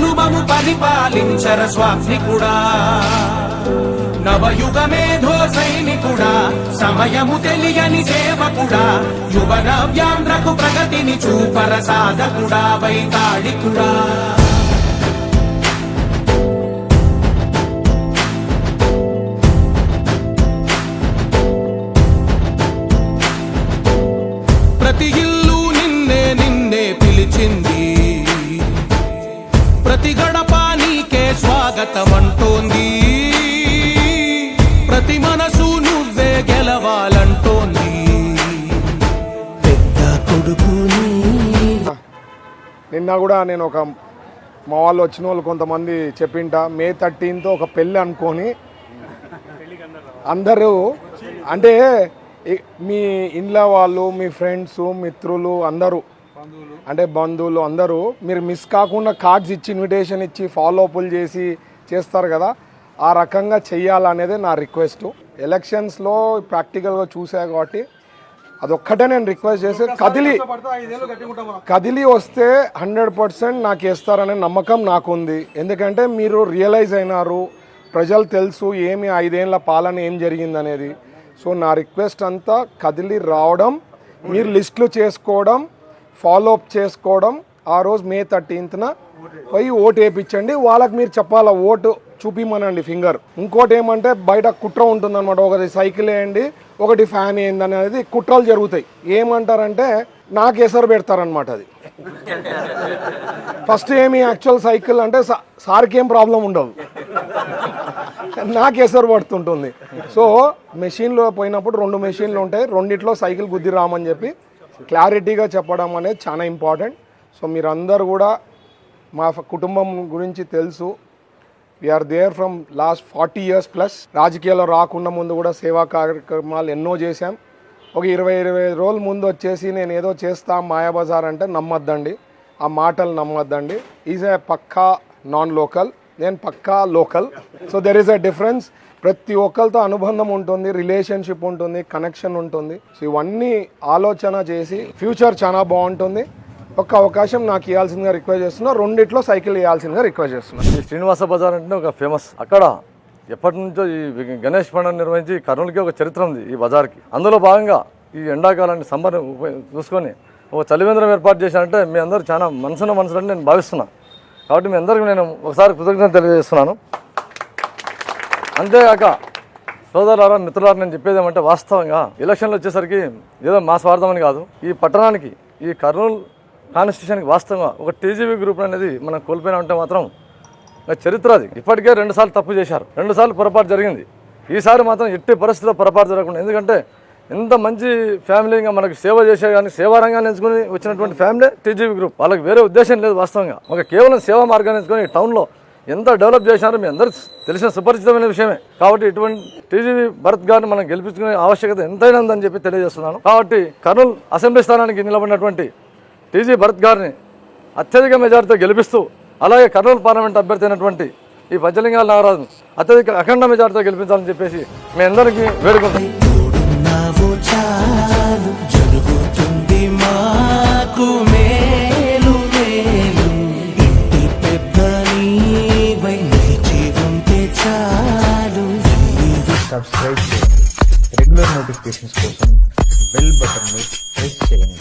పలుతరములు పరిపాలించర స్వామికుడా నవయుగ మేధో సైనికుడా సమయము తెలియని సేవకుడా యువ నవ్యాంధ్రకు ప్రగతిని చూపర సాధకుడా వైతాళికుడా. స్వాగతం అంటోంది ప్రతి మనసు నువ్వే గెలవాలంటోంది. పెద్ద కొడుకుని నిన్న కూడా నేను ఒక మా వాళ్ళు వచ్చిన వాళ్ళు కొంతమంది చెప్పింట మే థర్టీన్త్ ఒక పెళ్ళి అనుకొని అందరూ అంటే మీ ఇంట్లో వాళ్ళు మీ ఫ్రెండ్స్ మిత్రులు అందరూ అంటే బంధువులు అందరూ మీరు మిస్ కాకుండా కార్డ్స్ ఇచ్చి ఇన్విటేషన్ ఇచ్చి ఫాలో అప్లు చేసి చేస్తారు కదా ఆ రకంగా చెయ్యాలనేదే నా రిక్వెస్ట్. ఎలక్షన్స్లో ప్రాక్టికల్గా చూసా కాబట్టి అదొక్కటే నేను రిక్వెస్ట్ చేసి. కదిలి కదిలి వస్తే హండ్రెడ్ పర్సెంట్ నాకు వేస్తారనే నమ్మకం నాకు ఉంది ఎందుకంటే మీరు రియలైజ్ అయినారు ప్రజలు తెలుసు ఏమి ఐదేళ్ళ పాలన ఏం జరిగిందనేది. సో నా రిక్వెస్ట్ అంతా కదిలి రావడం మీరు లిస్టులు చేసుకోవడం ఫాలో అప్ చేసుకోవడం ఆ రోజు మే థర్టీన్త్న పోయి ఓటు వేయించండి వాళ్ళకి మీరు చెప్పాలా ఓటు చూపిమనండి ఫింగర్. ఇంకోటి ఏమంటే బయట కుట్ర ఉంటుందన్నమాట. ఒకటి సైకిల్ వేయండి ఒకటి ఫ్యాన్ వేయండి అనేది కుట్రలు జరుగుతాయి. ఏమంటారంటే నాకు ఎసరు పెడతారనమాట అది. ఫస్ట్ ఏమి యాక్చువల్ సైకిల్ అంటే సార్కి ఏం ప్రాబ్లం ఉండదు నాకు ఎసరు పడుతుంటుంది. సో మెషిన్లో పోయినప్పుడు రెండు మెషిన్లు ఉంటాయి. రెండిట్లో సైకిల్ గుద్ది రామని చెప్పి క్లారిటీగా చెప్పడం అనేది చాలా ఇంపార్టెంట్. సో మీరందరూ కూడా మా కుటుంబం గురించి తెలుసు. We are there from last forty years plus రాజకీయాల్లో రాకుండా ముందు కూడా సేవా కార్యక్రమాలు ఎన్నో చేశాం. ఒక ఇరవై ఇరవై రోజుల ముందు వచ్చేసి నేను ఏదో చేస్తా మాయాబజార్ అంటే నమ్మొద్దండి. ఆ మాటలు నమ్మొద్దండి. ఈజ్ ఏ పక్కా నాన్ లోకల్ నేను పక్కా local so there is a difference ప్రతి ఒక్కరితో అనుబంధం ఉంటుంది రిలేషన్షిప్ ఉంటుంది కనెక్షన్ ఉంటుంది. సో ఇవన్నీ ఆలోచన చేసి ఫ్యూచర్ చాలా బాగుంటుంది. ఒక్క అవకాశం నాకు ఇవ్వాల్సిందిగా రిక్వెస్ట్ చేస్తున్నా. రెండిట్లో సైకిల్ ఇవ్వాల్సిందిగా రిక్వెస్ట్ చేస్తున్నా. ఈ శ్రీనివాస బజార్ అంటే ఒక ఫేమస్ అక్కడ ఎప్పటి నుంచో ఈ గణేష్ పండుగ నిర్వహించి కర్నూలుకి ఒక చరిత్ర ఉంది ఈ బజార్కి. అందులో భాగంగా ఈ ఎండాకాలాన్ని సమ్మర్ చూసుకొని ఒక చలివేంద్రం ఏర్పాటు చేశానంటే మీ అందరూ చాలా మనసున మనసులని నేను భావిస్తున్నాను కాబట్టి మీ అందరికీ నేను ఒకసారి కృతజ్ఞత తెలియజేస్తున్నాను. అంతేకాక సోదరులారా మిత్రులారా నేను చెప్పేది ఏమంటే వాస్తవంగా ఎలక్షన్లు వచ్చేసరికి ఏదో మా స్వార్థం అని కాదు. ఈ పట్టణానికి ఈ కర్నూలు కాన్స్టిట్యూషన్కి వాస్తవంగా ఒక టీజీబీ గ్రూప్ అనేది మనం కోల్పోయినా ఉంటే మాత్రం చరిత్ర అది. ఇప్పటికే రెండుసార్లు తప్పు చేశారు. రెండుసార్లు పొరపాటు జరిగింది. ఈసారి మాత్రం ఎట్టి పరిస్థితిలో పొరపాటు జరగకుండా ఎందుకంటే ఎంత మంచి ఫ్యామిలీగా మనకు సేవ చేసే కానీ సేవారంగాన్ని ఎంచుకుని వచ్చినటువంటి ఫ్యామిలీ టీజీవీ గ్రూప్ వాళ్ళకి వేరే ఉద్దేశం లేదు వాస్తవంగా. ఒక కేవలం సేవా మార్గాన్ని ఎంచుకొని టౌన్లో ఎంత డెవలప్ చేశారో మీ అందరూ తెలిసిన సుపరిచితమైన విషయమే. కాబట్టి ఇటువంటి టీజీవీ భరత్ గారిని మనం గెలిపించుకునే ఆవశ్యకత ఎంతైనా ఉందని చెప్పి తెలియజేస్తున్నాను. కాబట్టి కర్నూలు అసెంబ్లీ స్థానానికి నిలబడినటువంటి టీజీ భరత్ గారిని అత్యధిక మెజార్టీతో గెలిపిస్తూ అలాగే కర్నూలు పార్లమెంట్ అభ్యర్థి అయినటువంటి ఈ పంచలింగాల నాగరాజు అత్యధిక అఖండ మెజార్టీతో గెలిపించాలని చెప్పేసి మీ అందరికీ వేడుకుంటాం సబ్స్క్రైబ్ చేయండి. రెగ్యులర్ నోటిఫికేషన్స్ కోసం బెల్ బటన్ని ప్రెస్ చేయండి.